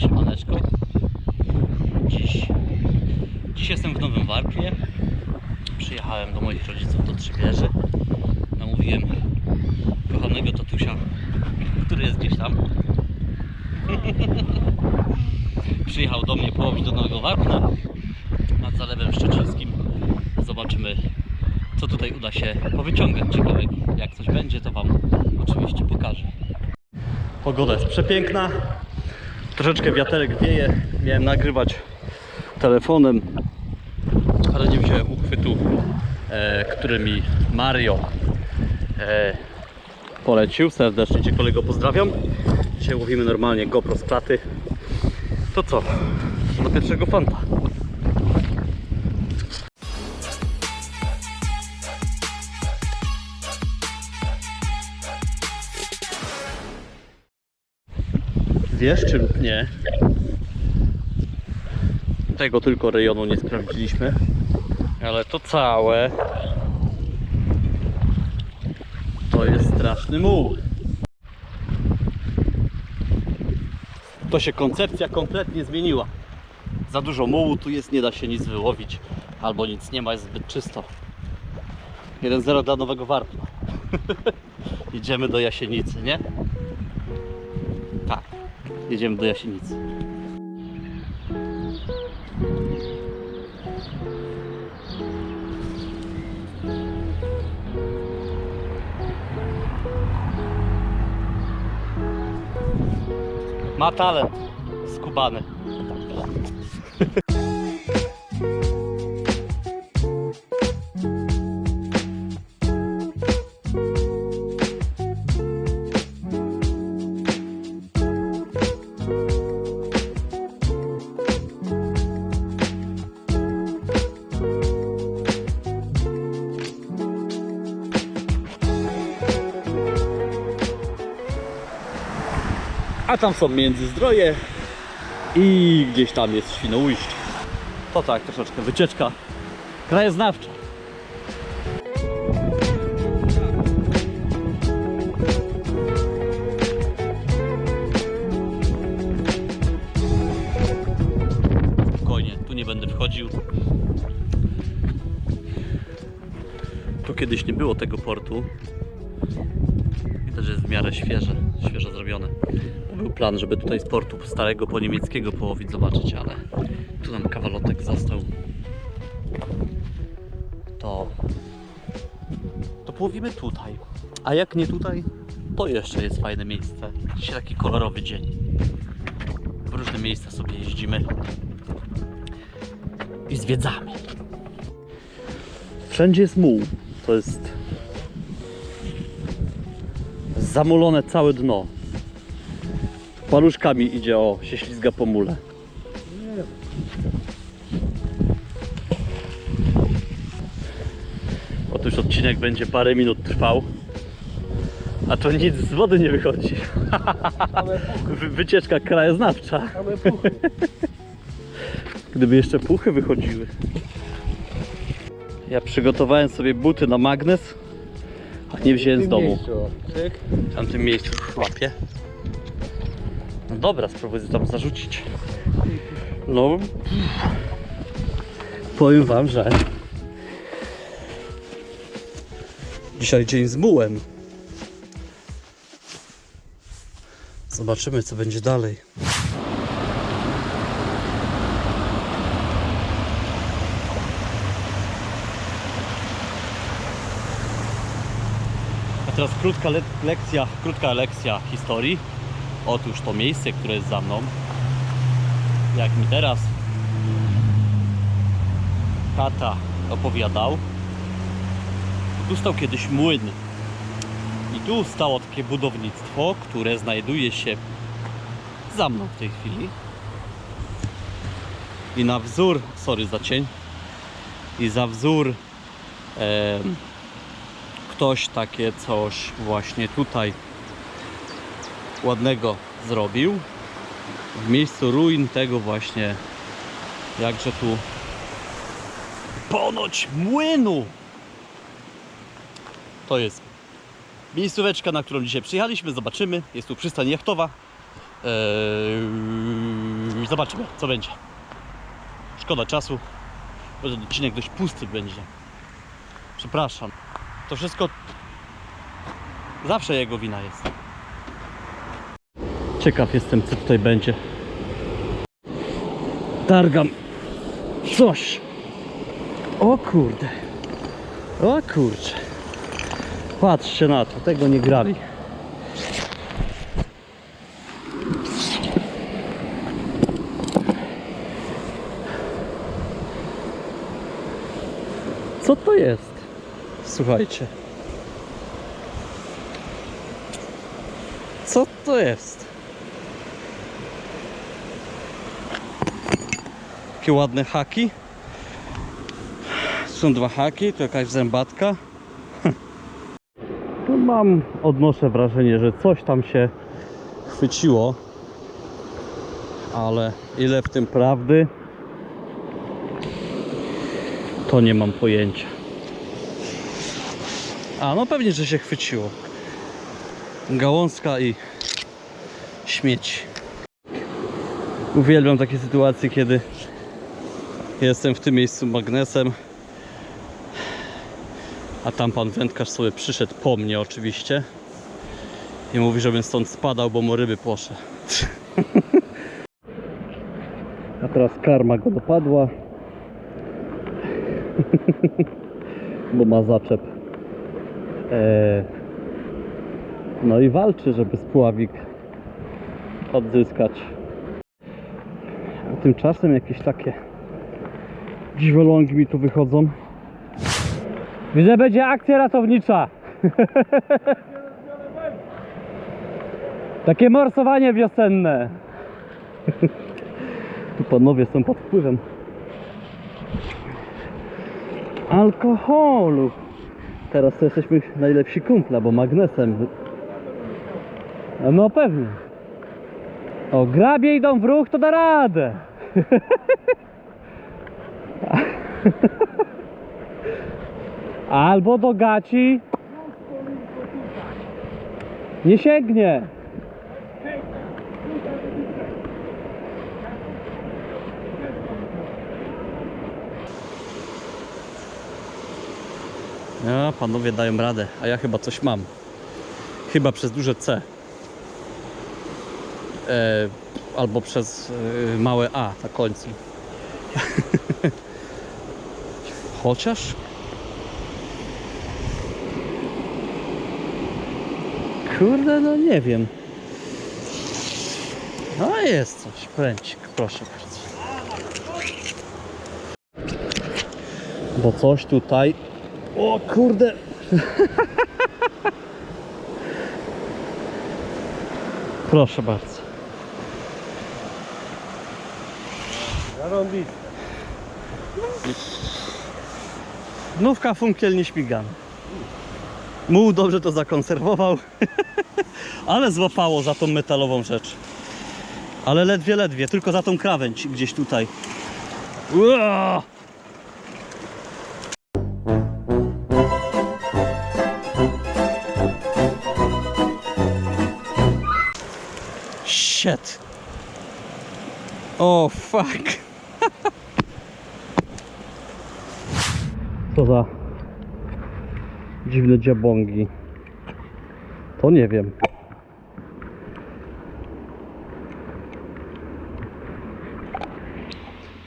Siemaneczko. Dziś, dziś jestem w Nowym Warpie. Przyjechałem do moich rodziców do Trzybieży. Namówiłem kochanego tatusia, który jest gdzieś tam. Przyjechał do mnie połowić do Nowego Warpna nad Zalewem Szczecińskim. Zobaczymy co tutaj uda się powyciągać ciekawego. Jak coś będzie to Wam oczywiście pokażę. Pogoda jest przepiękna. Troszeczkę wiaterek wieje. Miałem nagrywać telefonem, ale nie wziąłem uchwytu, e, który mi Mario e, polecił. Serdecznie Cię kolego pozdrawiam. Dzisiaj łowimy normalnie GoPro z klaty. To co? Do pierwszego fanta. Wiesz czy nie? Tego tylko rejonu nie sprawdziliśmy. Ale to całe to jest straszny muł. To się koncepcja kompletnie zmieniła. Za dużo mułu tu jest, nie da się nic wyłowić. Albo nic nie ma, jest zbyt czysto. 1-0 dla Nowego Warpna. Idziemy do Jasienicy, nie? Jedziemy do Jasienicy. Ma talent skubany. A tam są Międzyzdroje i gdzieś tam jest Świnoujście. To tak, troszeczkę wycieczka krajoznawcza. Spokojnie, tu nie będę wchodził. Tu kiedyś nie było tego portu. Że jest w miarę świeże, świeżo zrobione. Był plan, żeby tutaj z portu starego po niemieckiego połowić, zobaczyć, ale tu nam kawalotek został. To, to połowimy tutaj. A jak nie tutaj, to jeszcze jest fajne miejsce. Dzisiaj taki kolorowy dzień. W różne miejsca sobie jeździmy i zwiedzamy. Wszędzie jest muł. To jest zamulone całe dno. Paluszkami idzie, o, się ślizga po mule. Otóż odcinek będzie parę minut trwał. A to nic z wody nie wychodzi. Wy- Wycieczka krajoznawcza. Gdyby jeszcze puchy wychodziły. Ja przygotowałem sobie buty na magnes, a nie wziąłem z domu. W tamtym miejscu łapie. No dobra, spróbuję tam zarzucić. No. Powiem wam, że dzisiaj dzień z mułem. Zobaczymy co będzie dalej. Teraz krótka le- lekcja, krótka lekcja historii. Otóż to miejsce, które jest za mną, jak mi teraz tata opowiadał, tu stał kiedyś młyn. I tu stało takie budownictwo, które znajduje się za mną w tej chwili. I na wzór, sorry za cień, i za wzór em, ktoś takie coś właśnie tutaj ładnego zrobił w miejscu ruin tego właśnie jakże tu ponoć młynu to jest miejscóweczka na którą dzisiaj przyjechaliśmy zobaczymy jest tu przystań jachtowa eee, zobaczymy co będzie. Szkoda czasu, bo ten odcinek dość pusty będzie. Przepraszam. To wszystko zawsze jego wina jest. Ciekaw jestem co tutaj będzie. Targam coś. O kurde. O kurcze. Patrzcie na to, tego nie grali. Co to jest? Słuchajcie. Co to jest? Jakie ładne haki. Są dwa haki, to jakaś zębatka. No mam, odnoszę wrażenie, że coś tam się chwyciło. Ale ile w tym prawdy? To nie mam pojęcia. A no pewnie, że się chwyciło. Gałązka i śmieci. Uwielbiam takie sytuacje, kiedy jestem w tym miejscu magnesem. A tam pan wędkarz sobie przyszedł po mnie oczywiście. I mówi, żebym stąd spadał, bo mu ryby płosze. A teraz karma go dopadła. bo ma zaczep. Eee, no i walczy, żeby spławik odzyskać. A tymczasem jakieś takie dziwolągi mi tu wychodzą. Widzę, będzie akcja ratownicza. Takie morsowanie wiosenne. Tu panowie są pod wpływem alkoholu. Teraz to jesteśmy najlepsi kumpla, bo magnesem. No pewnie. O, grabie idą w ruch, to da radę. Albo do gaci nie sięgnie. Ja, panowie dają radę, a ja chyba coś mam. Chyba przez duże C. E, albo przez e, małe A na końcu. Chociaż. Kurde, no nie wiem. No jest coś, pręcik, proszę bardzo. Bo coś tutaj o kurde. Proszę bardzo. Zarąbiste. Nówka funkiel nie śmigany. Muł dobrze to zakonserwował. Ale złapało za tą metalową rzecz. Ale ledwie, ledwie. Tylko za tą krawędź gdzieś tutaj. Ua! Shit. O, fuck. Co za dziwne dziabągi. To nie wiem.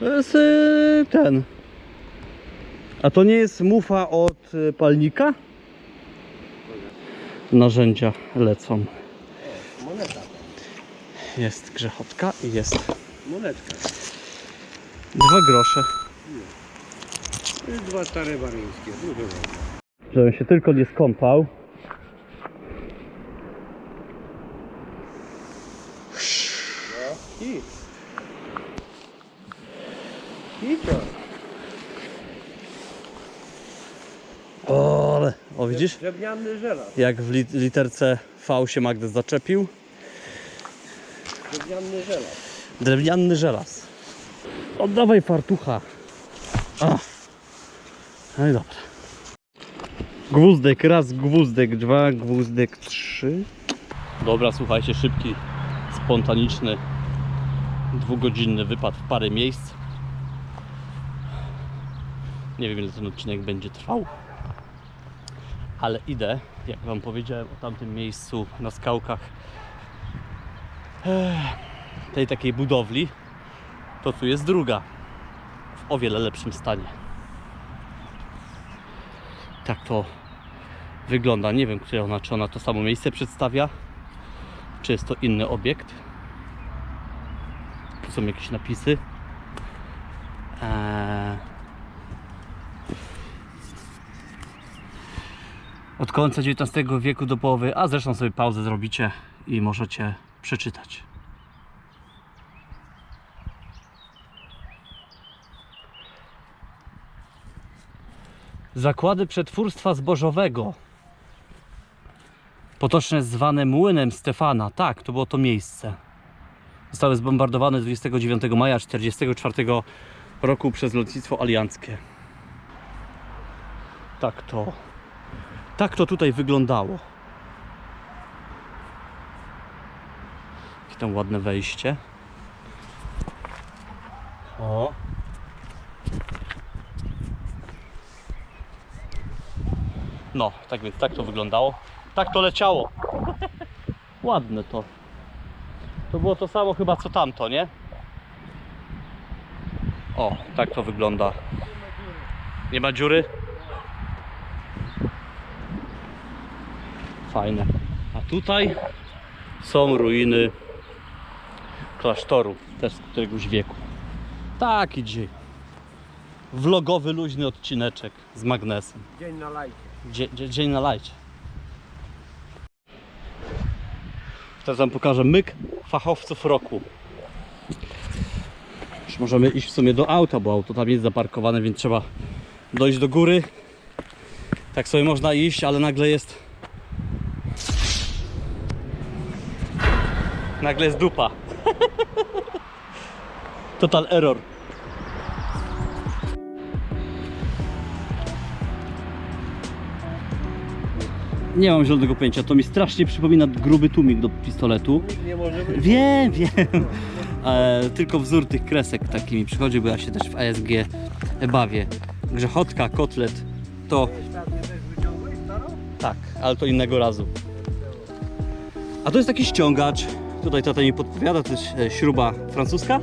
To jest y, ten. A to nie jest mufa od y, palnika? Narzędzia lecą. Jest grzechotka i jest Monetka. dwa grosze. To jest dwa stare baryńskie. Żebym się tylko nie skąpał. I. I co? O, ale, o widzisz? Drewniany żelaz. Jak w lit- literce V się Magdes zaczepił. Drewniany żelaz. Drewniany żelaz. Oddawaj fartucha. A. No i dobra. Gwózdek raz, gwózdek dwa, gwózdek trzy. Dobra, słuchajcie, szybki, spontaniczny Dwugodzinny wypad w parę miejsc. Nie wiem ile ten odcinek będzie trwał. Ale idę, jak wam powiedziałem o tamtym miejscu na skałkach tej takiej budowli, to tu jest druga w o wiele lepszym stanie. Tak to wygląda. Nie wiem, które ona, czy ona to samo miejsce przedstawia, czy jest to inny obiekt. Tu są jakieś napisy. Eee... Od końca XIX wieku do połowy, a zresztą sobie pauzę zrobicie i możecie przeczytać. Zakłady przetwórstwa zbożowego. Potocznie zwane młynem Stefana. Tak, to było to miejsce. Zostały zbombardowane 29 maja 1944 roku przez lotnictwo alianckie. Tak to. Tak to tutaj wyglądało. Jakie tam ładne wejście. O. No, tak więc tak to wyglądało. Tak to leciało. Ładne to. To było to samo chyba co tamto, nie? O, tak to wygląda. Nie ma dziury? Fajne. A tutaj są ruiny klasztoru, też z któregoś wieku. Tak idzie. Vlogowy, luźny odcineczek z magnesem. Dzień na lajcie. Dzie, dzie, dzień na lajcie. Teraz wam pokażę myk fachowców roku. Już możemy iść w sumie do auta, bo auto tam jest zaparkowane, więc trzeba dojść do góry. Tak sobie można iść, ale nagle jest... Nagle jest dupa. Total error. Nie mam zielonego pojęcia, to mi strasznie przypomina gruby tłumik do pistoletu. Nie może być. Wiem, wiem. E, tylko wzór tych kresek taki mi przychodzi, bo ja się też w ASG bawię. Grzechotka, kotlet, to tak, ale to innego razu. A to jest taki ściągacz. Tutaj tata mi podpowiada, to jest e, śruba francuska?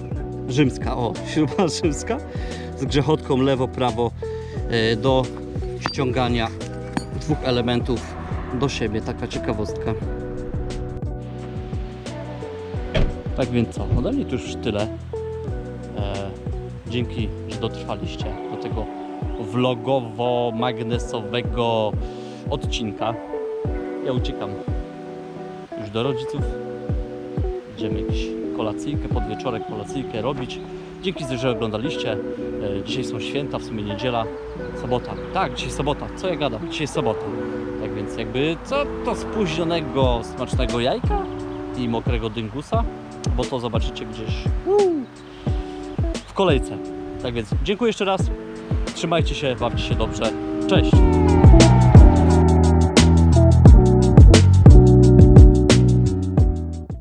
Rzymska, o, śruba rzymska. Z grzechotką lewo, prawo e, do ściągania dwóch elementów do siebie. Taka ciekawostka. Tak więc co, ode mnie to już tyle. E, dzięki, że dotrwaliście do tego vlogowo-magnesowego odcinka. Ja uciekam już do rodziców. Będziemy jakieś kolacyjkę, podwieczorek kolacyjkę robić. Dzięki, że oglądaliście. E, Dzisiaj są święta, w sumie niedziela, sobota. Tak, dzisiaj sobota. Co ja gadam? Dzisiaj sobota. Tak więc jakby co to spóźnionego, smacznego jajka i mokrego dyngusa, bo to zobaczycie gdzieś w kolejce. Tak więc dziękuję jeszcze raz. Trzymajcie się, bawcie się dobrze. Cześć!